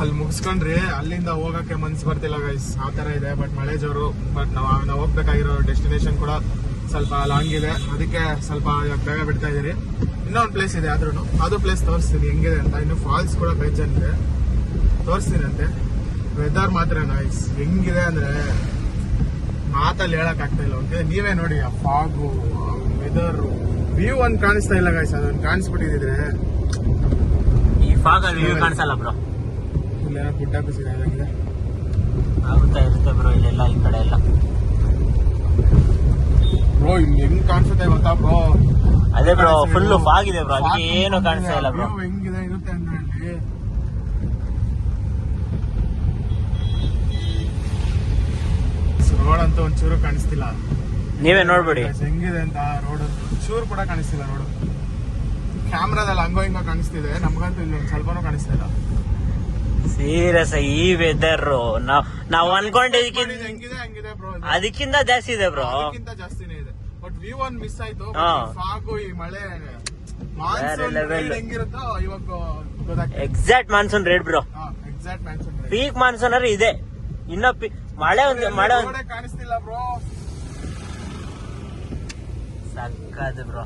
ಅಲ್ಲಿ ಮುಗಿಸ್ಕೊಂಡ್ರಿ ಅಲ್ಲಿಂದ ಹೋಗಕ್ಕೆ ಮನ್ಸು ಬರ್ತಿಲ್ಲ ಗೈಸ್ ಆ ತರ ಇದೆ ಬಟ್ ಮಳೆ ಜೋರು. ಬಟ್ ನಾವು ನಾವು ಹೋಗ್ಬೇಕಾಗಿರೋ ಡೆಸ್ಟಿನೇಷನ್ ಕೂಡ ಸ್ವಲ್ಪ ಲಾಂಗ್ ಇದೆ. ಅದಕ್ಕೆ ಸ್ವಲ್ಪ ಬೇಗ ಬಿಡ್ತಾ ಇದ್ದೀರಿ. ಇನ್ನೊಂದು ಪ್ಲೇಸ್ ಇದೆ ಆದ್ರೂ ಅದು ಪ್ಲೇಸ್ ತೋರಿಸ್ತೀನಿ. ಹೆಂಗಿದೆ ಅಂತ. ಇನ್ನು ಫಾಲ್ಸ್ ಕೂಡ ಬೇಜಾನಿದೆ ತೋರಿಸ್ತೀನಿ ಅಂತೆ ವೆದರ್ ಮಾತ್ರ ನೈಸ್ ಹೆಂಗಿದೆ ಅಂದ್ರೆ ಮಾತಲ್ಲಿ ಹೇಳಕ್ ಆಗ್ತಾ ಇಲ್ಲ. ಓಕೆ ನೀವೇ ನೋಡಿ ಆ ಫಾಗು ವೆದರು ವ್ಯೂ ಒಂದ್ ಕಾಣಿಸ್ತಾ ಇಲ್ಲ ಗಾಯ್ಸ್ ಅದೊಂದು ಕಾಣಿಸ್ಬಿಟ್ಟಿದ್ರೆ ಈ ಫಾಗ್ ಅಲ್ಲಿ ವ್ಯೂ ಕಾಣಿಸಲ್ಲ ಬ್ರೋ ಇಲ್ಲೇನೋ ಗುಡ್ಡ ಕುಸಿದೆ ಆಗಿದೆ ಆಗುತ್ತಾ ಇರುತ್ತೆ ಬ್ರೋ ಇಲ್ಲೆಲ್ಲ ಈ ಕಡೆ ಎಲ್ಲ. ಬ್ರೋ ಇಲ್ಲಿ ಹೆಂಗ್ ಕಾಣಿಸುತ್ತೆ ಗೊತ್ತಾ ಬ್ರೋ ಅದೇ ಬ್ರೋ ಫುಲ್ ಫಾಗ್ ಇದೆ ಬ್ರೋ ಅದಕ್ಕೆ ಏನು ಕಾಣಿಸ್ತಾ ಇಲ್ಲ ಬ್ರೋ View ಹೆಂಗಿದೆ ಇರುತ್ತೆ ಅಂದ್ರೆ ಅಲ್ಲಿ? ರೋಡ್ ಅಂತ ಒಂಚೂರು ಕಾಣಿಸ್ತಿಲ್ಲ. ನೀವೇ ನೋಡ್ಬಿಡಿ. ಹೆಂಗಿದೆ ಅಂತ ರೋಡ್ ಒಂಚೂರು ಕೂಡ ಕಾಣಿಸ್ತಿಲ್ಲ ರೋಡ್ ಕ್ಯಾಮ್ರಾದಲ್ಲಿ ಹಂಗೋ ಹಿಂಗೋ ಕಾಣಿಸ್ತಿದೆ ನಮ್ಗಂತೂ ಇಲ್ಲಿ ಒಂದ್ ಸ್ವಲ್ಪನೂ ಕಾಣಿಸ್ತಾ ಇಲ್ಲ. ಸೀರಿಯಸ್ ಈ ವೆದರ್ ನಾವ್ ನಾವ್ ಅನ್ಕೊಂಡಿದ್ದಕ್ಕಿಂತ ಹೆಂಗಿದೆ ಹಂಗಿದೆ ಬ್ರೋ ಅದಕ್ಕಿಂತ ಜಾಸ್ತಿ ಇದೆ ಬ್ರೋ ಅದಕ್ಕಿಂತ ಜಾಸ್ತಿನೇ ಇದೆ. ಬಟ್ ವ್ಯೂ ಒಂದ್ ಮಿಸ್ ಆಯ್ತು. ಹಾ. ಸಾಗು ಈ ಮಳೆ ಬೇರೆ level. ಹೆಂಗಿರುತ್ತೋ ಇವಾಗ ಗೊತ್ತಾಗ್ತದೆ exact monsoon rate bro exact monsoon peak monsoon ಅಂದ್ರೆ ಇದೆ. ಇನ್ನ ಪಿ- ಮಳೆ ಒಂದು ಮಳೆ ಒಂದು ಕಾಣಿಸ್ತಿಲ್ಲ ಬ್ರೋ ಸಕ್ಕದು ಬ್ರೋ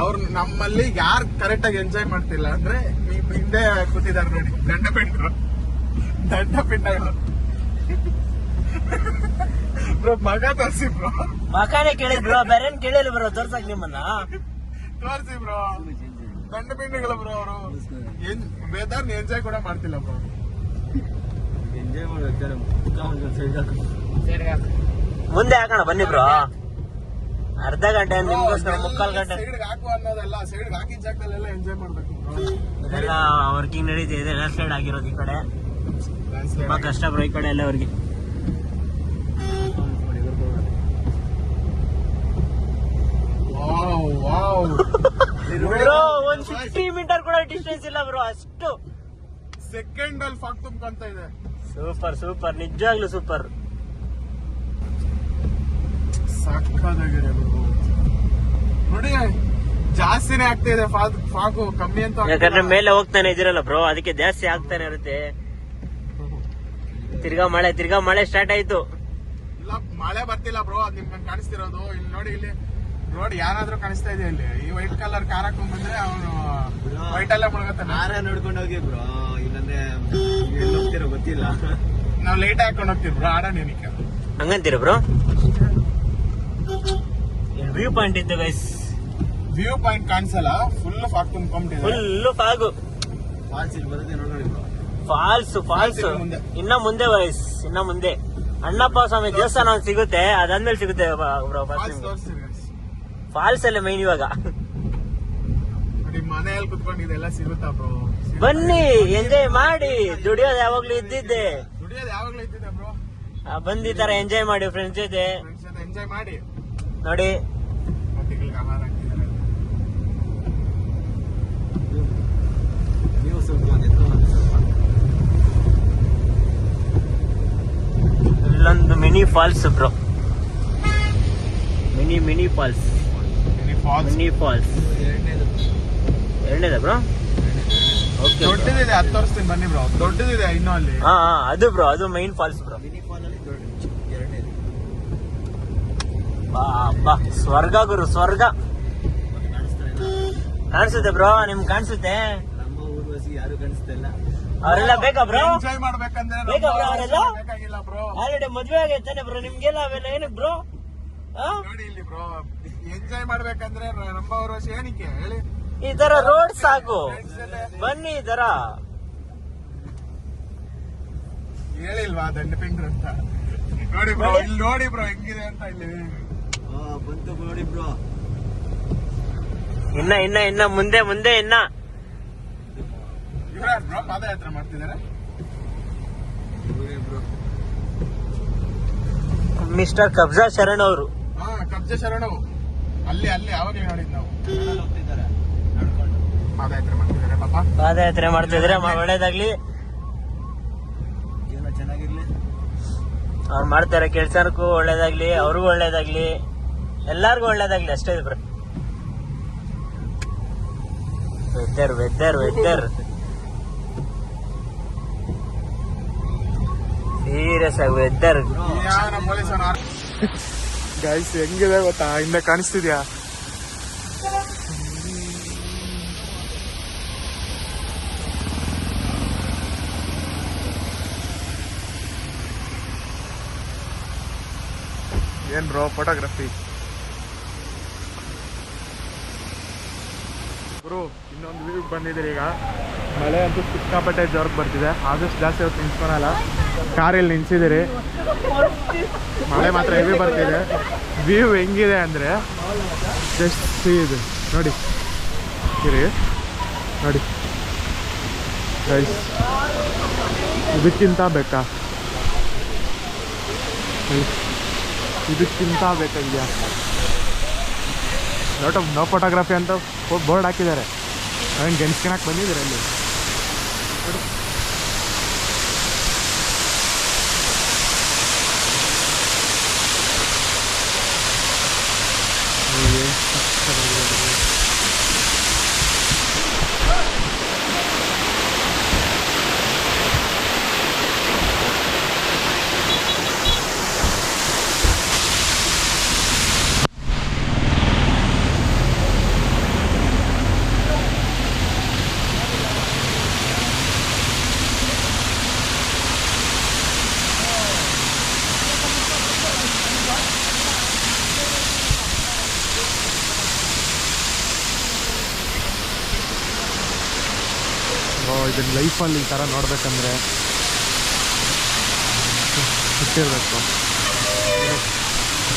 ಅವ್ರು ನಮ್ಮಲ್ಲಿ ಯಾರು ಕರೆಕ್ಟ್ ಆಗಿ ಎಂಜಾಯ್ ಮಾಡ್ತಿಲ್ಲ ಅಂದ್ರೆ ನೀವು ಹಿಂದೆ ಕೂತಿದ್ದಾರೆ ನೋಡಿ ದಂಡ ಪಿಂಡ್ರು ದಂಡ ಪಿಂಡಗಳು ಬ್ರೋ ಮಗ ತೋರ್ಸಿ ಬ್ರೋ ಮಕಾನೆ ಕೇಳಿ ಬ್ರೋ ಬೇರೆ ಕೇಳಿಲ್ಲ ಬ್ರೋ ತೋರ್ಸಕ್ ನಿಮ್ಮನ್ನ. ತೋರ್ಸಿ ಬ್ರೋ ದಂಡ ಪಿಂಡಗಳು ಬ್ರೋ ಅವರು. ಏನ್ ವೆದರ್ ಎಂಜಾಯ್ ಕೂಡ ಮಾಡ್ತಿಲ್ಲ ಬ್ರೋ ಎಂಜಾಯ್ ಮುಂದೆ ಹಾಕೋಣ ಬನ್ನಿ ಬ್ರೋ ಅರ್ಧ ಗಂಟೆ ನಿಮ್ಗೋಸ್ಕರ ಮುಕ್ಕಾಲ್ ಗಂಟೆ. ಸೈಡ್ ಹಾಕು ಅನ್ನೋದಲ್ಲ ಸೈಡ್ ಹಾಕಿದ ಜಾಗದಲ್ಲೆಲ್ಲ ಎಂಜಾಯ್ ಮಾಡ್ಬೇಕು ಎಲ್ಲ ವರ್ಕಿಂಗ್ ನಡೀತಿದೆ ಇದೆ ಲೆಫ್ಟ್ ಸೈಡ್ ಆಗಿರೋದು ಈ ಕಡೆ. ತುಂಬಾ ಕಷ್ಟ ಬ್ರೋ ಈ ಕಡೆ ಎಲ್ಲ ಅವ್ರಿಗೆ. ಬ್ರೋ ಒಂದ್ ಫಿಫ್ಟಿ ಮೀಟರ್ ಕೂಡ ಡಿಸ್ಟೆನ್ಸ್ ಇಲ್ಲ ಬ್ರೋ ಅಷ್ಟು. ಸೆಕೆಂಡ್ ಅಲ್ಲಿ ಫಾಗ್ ತುಂಬ್ಕೊಂತ ಇದೆ. ಸೂಪರ್ ಸೂಪರ್ ನಿಜವಾಗ್ಲೂ ಸೂಪರ್ bro. ನೋಡಿ ಜಾಸ್ತಿನೇ ಆಗ್ತಾ ಇದೆ ಫಾಗ್ ಫಾಗು ಕಮ್ಮಿ ಅಂತ. ಯಾಕಂದ್ರೆ ಮೇಲೆ ಹೋಗ್ತಾನೆ ಇದಿರಲ್ಲ ಬ್ರೋ ಅದಕ್ಕೆ ಜಾಸ್ತಿ ಆಗ್ತಾನೆ ಇರುತ್ತೆ. ತಿರ್ಗಾ ಮಳೆ ತಿರ್ಗಾ ಮಳೆ ಸ್ಟಾರ್ಟ್ ಆಯ್ತು. ಇಲ್ಲ ಮಳೆ ಬರ್ತಿಲ್ಲ ಬ್ರೋ ಅದ್ ನಿಮ್ಗೆ ಕಾಣಿಸ್ತಿರೋದು. ಇಲ್ಲಿ ನೋಡಿ ಇಲ್ಲಿ ರೋಡ್ ಯಾರಾದ್ರೂ ಕಾಣಿಸ್ತಾ ಇದೆ ಇಲ್ಲಿ? ಈ ವೈಟ್ ಕಲರ್ ಕಾರ್ ಹಾಕೊಂಡ್ ಬಂದ್ರೆ ಅವನು ವೈಟ್ ಅಲ್ಲೇ ಮುಳುಗತ್ತಾನೆ ನಾರ ನೋಡ್ಕೊಂಡು ಹೋಗಿ ಬ್ರೋ ಇಲ್ಲಂದ್ರೆ ಎಲ್ಲಿ ಹೋಗ್ತಿರೋ ಗೊತ್ತಿಲ್ಲ. ನಾವ್ ಲೇಟ್ ಹಾಕೊಂಡು ಹೋಗ್ತೀವಿ ಬ್ರೋ ಆಡ ಹಂಗಂತೀರ ಬ್ರೋ ವ್ಯೂ ಪಾಯಿಂಟ್ ಇತ್ತು ಗೈಸ್ ವ್ಯೂ ಪಾಯಿಂಟ್ ಕಾಣಿಸಲ್ಲ ಫುಲ್ ಫಾಗ್ ತುಂಬಿಕೊಂಡಿದೆ ಫುಲ್ ಫಾಗು ಫಾಲ್ಸ್ ಇಲ್ಲಿ ಬರುತ್ತೆ ನೋಡಿ ಫಾಲ್ಸ್ ಫಾಲ್ಸ್ ಇನ್ನು ಮುಂದೆ. ವಯಸ್ ಇನ್ನ ಮುಂದೆ. ಅಣ್ಣಪ್ಪ ಸ್ವಾಮಿ ದೇವಸ್ಥಾನ ಒಂದು ಸಿಗುತ್ತೆ ಅದಾದ್ಮೇಲೆ ಸಿಗುತ್ತೆ ಫಾಲ್ಸ್ ಅಲ್ಲೇ ಮೈನ್ ಇವಾಗ. ಮನೆಯಲ್ಲಿ ಕುತ್ಕೊಂಡು ಇದೆಲ್ಲ ಸಿಗುತ್ತಾ ಬ್ರೋ ಬನ್ನಿ ಎಂಜಾಯ್ ಮಾಡಿ. ದುಡಿಯೋದು ಯಾವಾಗ್ಲೂ ಇದ್ದಿದ್ದೆ. ದುಡಿಯೋದು ಯಾವಾಗ್ಲೂ ಇದ್ದಿದೆ ಬ್ರೋ ಬಂದ್ ತರ ಎಂಜಾಯ್ ಮಾಡಿ ಫ್ರೆಂಡ್ಸ್ ಜೊತೆ. ಎಂಜಾಯ್ ಮಾಡಿ. ನೋಡಿ. ಆಹಾರ ಹಾಕ್ತಿದ್ದಾರೆ. ನೀವು ಸ್ವಲ್ಪ ಇಲ್ಲೊಂದು mini falls bro. Mini mini falls. ಇಲ್ಲಿ ಫಾಲ್ಸ್. Mini falls. ಎರಡನೇದು. ಬ್ರೋ? ದೊಡ್ಡದಿದೆ ಹತ್ತು ತೋರಿಸ್ತೀನಿ ಬನ್ನಿ ಬ್ರೋ. ದೊಡ್ಡದಿದೆ ಇನ್ನೂ ಅಲ್ಲಿ. ಹಾ ಅದು ಬ್ರೋ ಅದು main falls bro mini fall ಅಲ್ಲಿ ದೊಡ್ಡ ಎರಡನೇದು ಬಾ ಬಾ. ಸ್ವರ್ಗ ಗುರು ಸ್ವರ್ಗ. ಕಾಣಿಸ್ತಾ ಕಾಣಿಸುತ್ತೆ ಬ್ರೋ ನಿಮ್ಗೆ ಕಾಣಿಸುತ್ತೆ? ನಮ್ಮ ಊರ್ವಸಿ ಯಾರು ಕಾಣಿಸ್ತಿಲ್ಲ ಅವರೆಲ್ಲ ಬೇಕಾ ಬ್ರೋ? ಎಂಜಾಯ್ ಮಾಡ್ಬೇಕಂದ್ರೆ ಬೇಕಾ ಅವರೆಲ್ಲ? ಬೇಕಾಗಿಲ್ಲ ಬ್ರೋ. ಆಲ್ರೆಡಿ ಮದ್ವೆ ಆಗೈತಾನೆ ಬ್ರೋ ನಿಮ್ಗೆಲ್ಲ ಅವೆಲ್ಲ ಏನಕ್ಕೆ ಬ್ರೋ? ನೋಡಿ ಇಲ್ಲಿ ಬ್ರೋ ಎಂಜಾಯ್ ಮಾಡ್ಬೇಕಂದ್ರೆ ನಮ್ಮ ಏನಕ್ಕೆ? ಹೇಳಿ. ಈ ತರ ರೋಡ್ ಸಾಕು. ಬನ್ನಿ ಈ ತರ. ಹೇಳಿಲ್ವಾ ದಂಡ ಪಿಂಡ್ರು ಅಂತ? ನೋಡಿ ಬ್ರೋ ಇಲ್ಲಿ ನೋಡಿ ಬ್ರೋ ಹೆಂಗಿದೆ ಅಂತ ಇಲ್ಲಿ. ಬಂತು ನೋಡಿ ಬ್ರೋ. ಇನ್ನ ಇನ್ನ ಇನ್ನ ಮುಂದೆ ಮುಂದೆ ಇನ್ನ. ಇವ್ರ ಬ್ರೋ ಪಾದಯಾತ್ರೆ ಮಾಡ್ತಿದ್ದಾರೆ? ಇವರೇ ಬ್ರೋ. ಮಿಸ್ಟರ್ ಕಬ್ಜಾ ಶರಣ್ ಅವರು. ಹಾ ಕಬ್ಜ ಅವರು. ಅಲ್ಲಿ ಅಲ್ಲಿ ಅವಾಗ ನೋಡಿದ್ ನಾವು. ಪಾದಯಾತ್ರೆ ಮಾಡ್ತಿದಾರೆ ಪಾಪ? ಪಾದಯಾತ್ರೆ ಮಾಡ್ತಿದ್ರೆ ಒಳ್ಳೇದಾಗ್ಲಿ. ಜೀವನ ಚೆನ್ನಾಗಿರ್ಲಿ. ಅವ್ರು ಮಾಡ್ತಾರೆ ಕೆಲ್ಸಕ್ಕೂ ಒಳ್ಳೇದಾಗ್ಲಿ ಅವ್ರಿಗೂ ಒಳ್ಳೇದಾಗ್ಲಿ. ಎಲ್ಲಾರ್ಗು ಒಳ್ಳೇದಾಗ್ಲಿ ಅಷ್ಟೇ ಇದ್ರೆ ವೆದರ್ ವೆದರ್ ವೆದರ್ ಸೀರಿಯಸ್ ಆಗಿ ವೆದರ್ ಗೈಸ್ ಹೆಂಗಿದೆ ಗೊತ್ತಾ? ಹಿಂದೆ ಕಾಣಿಸ್ತಿದ್ಯಾ? ಏನ್ ಬ್ರೋ ಫೋಟೋಗ್ರಫಿ ಗುರು ಇನ್ನೊಂದು ವ್ಯೂಗೆ ಬಂದಿದ್ದೀರಿ ಈಗ. ಮಳೆ ಅಂತೂ ಸಿಕ್ಕಾಪಟ್ಟೆ ಜ್ವರಕ್ಕೆ ಬರ್ತಿದೆ. ಆದಷ್ಟು ಜಾಸ್ತಿ ಹೊತ್ತು ನಿಂತ್ಕೊಳಲ್ಲ. ಕಾರಲ್ಲಿ ನಿಲ್ಸಿದ್ದೀರಿ ಮಳೆ ಮಾತ್ರ ಹೆವಿ ಬರ್ತಿದೆ. ವ್ಯೂ ಹೆಂಗಿದೆ ಅಂದರೆ ಜಸ್ಟ್ ಸಿ ಇದು. ನೋಡಿ. ಇರಿ. ನೋಡಿ. ಇದಕ್ಕಿಂತ ಬೇಕಾ. ಇದಕ್ಕಿಂತ ಬೇಕಾಗಿದೆಯಾ? ಲಾಟ್ ಆಫ್ ನೋ ಫೋಟೋಗ್ರಫಿ ಅಂತ ಬೋರ್ಡ್ ಹಾಕಿದ್ದಾರೆ. ಅವ್ನು ಬಂದಿದ್ದಾರೆ ಅಲ್ಲಿ ನೋಡಿ. ಏನ್ ಸಕ್ಕತ್ತಾಗಿದೆ ನೋಡಿ. ಓ ಇದನ್ನ ಲೈಫಲ್ಲಿ ಈ ಥರ ನೋಡಬೇಕಂದ್ರೆ ಹುಟ್ಟಿರ್ಬೇಕು.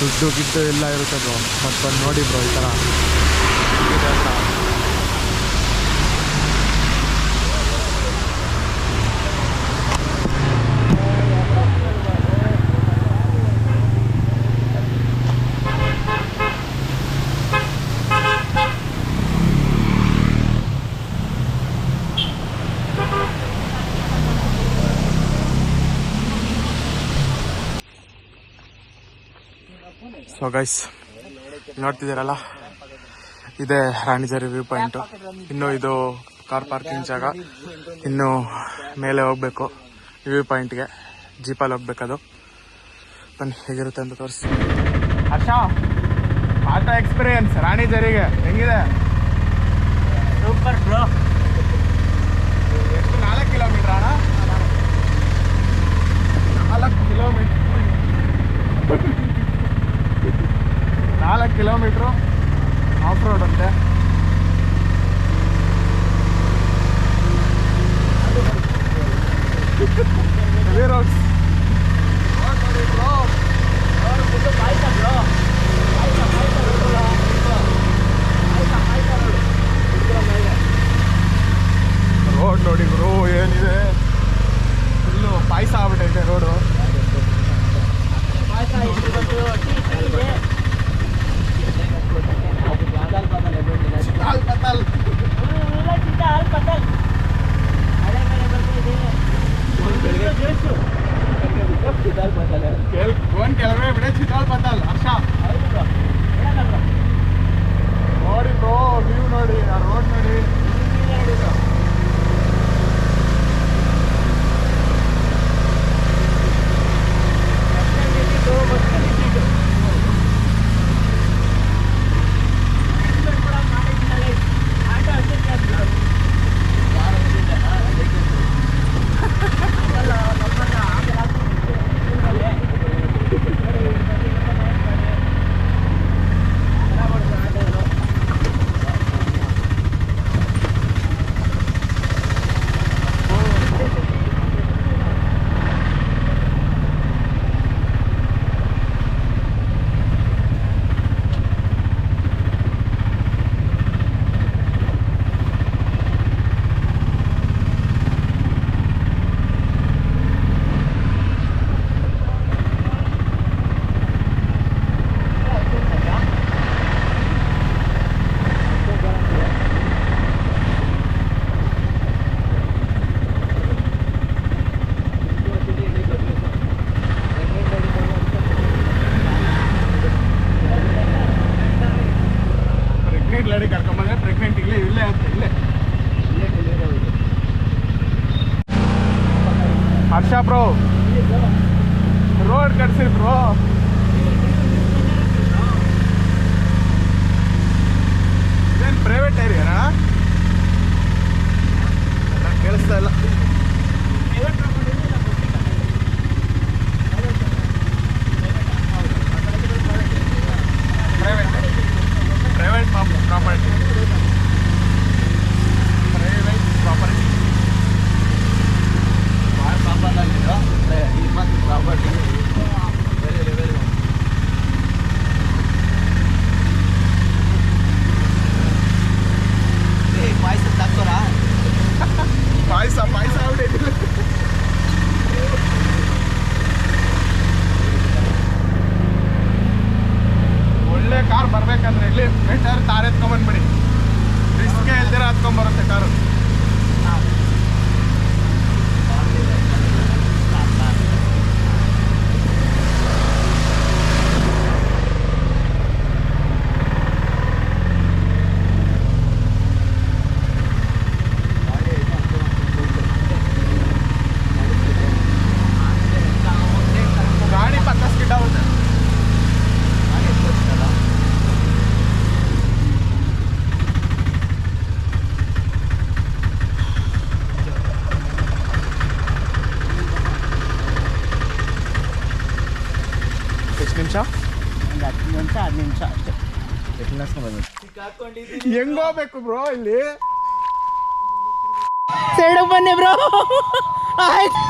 ದುಡ್ಡು ಗಿಡ್ಡು ಎಲ್ಲ ಇರುತ್ತೆ ಬ್ರೋ. ಮತ್ತೆ ಬಂದು ನೋಡಿ ಬ್ರೋ ಈ ಥರ. ಸೊ ಗೈಸ್ ನೋಡ್ತಿದ್ದೀರಲ್ಲ? ಇದೆ ರಾಣಿಜರಿ ವ್ಯೂ ಪಾಯಿಂಟು. ಇನ್ನು ಇದು ಕಾರ್ ಪಾರ್ಕಿಂಗ್ ಜಾಗ. ಇನ್ನು ಮೇಲೆ ಹೋಗ್ಬೇಕು. ವ್ಯೂ ಪಾಯಿಂಟ್ಗೆ. ಜೀಪಲ್ಲಿ ಹೋಗ್ಬೇಕದು. ಬನ್ನಿ, ಹೇಗಿರುತ್ತೆ ಅಂತ ತೋರಿಸಿ ಹರ್ಷ ಆಟೋ ಎಕ್ಸ್ಪೀರಿಯನ್ಸ್ ರಾಣಿಜರಿಗೆ ಹೆಂಗಿದೆ? ಸೂಪರ್ ಬ್ರೋ केल कौन केल रहा है बड़े छिताल पताल अच्छा ಬ್ರೋ ರೋಡ್ ಕಟ್ಸಿ ಬ್ರೋ ಇದೇನು ಪ್ರೈವೇಟ್ ಏರಿಯಾನಾ ಕೇಳಿಸ್ತಾ ಇಲ್ಲ. ಪಾಯಸ ಪಾಯಸ ಆಗ್ಬಿಟ್ಟೈತಿ ಒಳ್ಳೆ ಕಾರ್ ಬರ್ಬೇಕಂದ್ರೆ ಇಲ್ಲಿ ಬೆಟರ್ ತಾರ್ ಎತ್ಕೊಂಡ್ಬಂದ್ಬಿಡಿ ರಿಸ್ಕ್ ಇಲ್ದಿರ ಹತ್ಕೊಂಡ್ಬರುತ್ತೆ ಕಾರು ನಿಮಿಷ ಹತ್ತು ನಿಮಿಷ ಅಷ್ಟೇ ಹೆಂಗ್ ಹೋಗ್ಬೇಕು ಬ್ರೋ ಇಲ್ಲಿ. ಸೈಡ್ ಬನ್ನಿ ಬ್ರೋ ಆಯ್ತು.